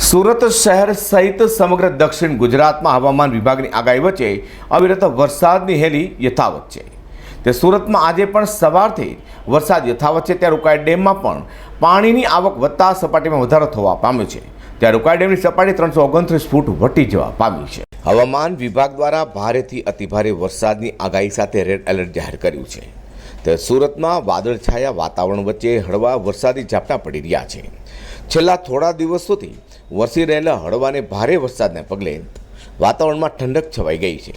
સુરત શહેર સહિત સમગ્ર દક્ષિણ ગુજરાતમાં હવામાન વિભાગની આગાહી વચ્ચે અવિરત વરસાદની હેલી યથાવત છે. તે સુરતમાં આજે પણ સવારથી વરસાદ યથાવત છે. ત્યાં ઉકાઈ ડેમમાં પણ પાણીની આવક વધતા સપાટીમાં વધારો થવા પામ્યો છે. ત્યાં ઉકાઈ ડેમની સપાટી ત્રણસો ઓગણત્રીસ ફૂટ વટી જવા પામી છે. હવામાન વિભાગ દ્વારા ભારેથી અતિભારે વરસાદની આગાહી સાથે રેડ એલર્ટ જાહેર કર્યું છે. તે સુરતમાં વાદળછાયા વાતાવરણ વચ્ચે હળવા વરસાદી ઝાપટા પડી રહ્યા છે. છેલ્લા થોડા દિવસોથી વરસી રહેલા હળવાને ભારે વરસાદને પગલે વાતાવરણમાં ઠંડક છવાઈ ગઈ છે.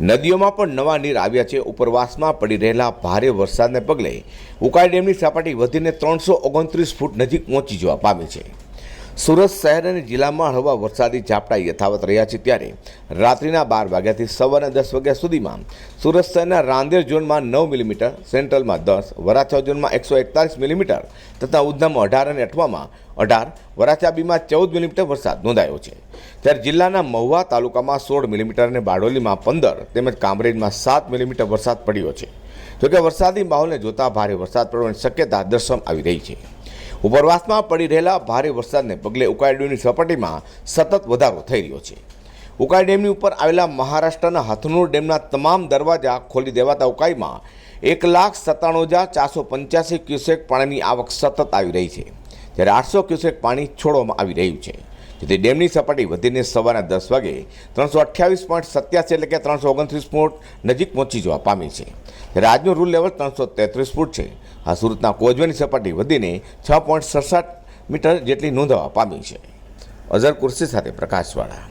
નદીઓમાં પણ નવા નીર આવ્યા છે. ઉપરવાસમાં પડી રહેલા ભારે વરસાદને પગલે ઉકાઈ ડેમની સપાટી વધીને ત્રણસો ઓગણત્રીસ ફૂટ નજીક પહોંચી જવા પામી છે. સુરત શહેર અને જિલ્લામાં હળવા વરસાદી ઝાપટા યથાવત રહ્યા છે ત્યારે રાત્રિના બાર વાગ્યાથી સવારના દસ વાગ્યા સુધીમાં સુરત શહેરના રાંદેર ઝોનમાં નવ મિલીમીટર, સેન્ટ્રલમાં દસ, વરાછા ઝોનમાં એકસો એકતાલીસ મિલીમીટર તથા ઉધનામાં અઢાર અને અઠવામાં અઢાર, વરાછાબીમાં ચૌદ મિલીમીટર વરસાદ નોંધાયો છે. ત્યારે જિલ્લાના મહુવા તાલુકામાં સોળ મિલીમીટર અને બારડોલીમાં પંદર તેમજ કામરેજમાં સાત મિલીમીટર વરસાદ પડ્યો છે. જોકે વરસાદી માહોલને જોતા ભારે વરસાદ પડવાની શક્યતા દર્શવામાં આવી રહી છે. ઉપરવાસમાં પડી રહેલા ભારે વરસાદને પગલે ઉકાઈ ડેમની સપાટીમાં સતત વધારો થઈ રહ્યો છે. ઉકાઈ ડેમની ઉપર આવેલા મહારાષ્ટ્રના હથનુર ડેમના તમામ દરવાજા ખોલી દેવાતા ઉકાઈમાં એક લાખ સત્તાણું હજાર ચારસો પંચ્યાસી ક્યુસેક પાણીની આવક સતત આવી રહી છે. જ્યારે આઠસો ક્યુસેક પાણી છોડવામાં આવી રહ્યું છે. જેથી ડેમની સપાટી વધીને સવારના દસ વાગે ત્રણસો અઠ્યાવીસ પોઈન્ટ સત્યાસી એટલે કે ત્રણસો ઓગણત્રીસ ફૂટ નજીક પહોંચી જવા પામી છે. ત્યારે આજનું રૂલ લેવલ ત્રણસો તેત્રીસ ફૂટ છે. આ સુરતના કોઝવેની સપાટી વધીને છ પોઈન્ટ સડસઠ મીટર જેટલી નોંધવા પામી છે. અઝર કુર્સી સાથે પ્રકાશવાળા.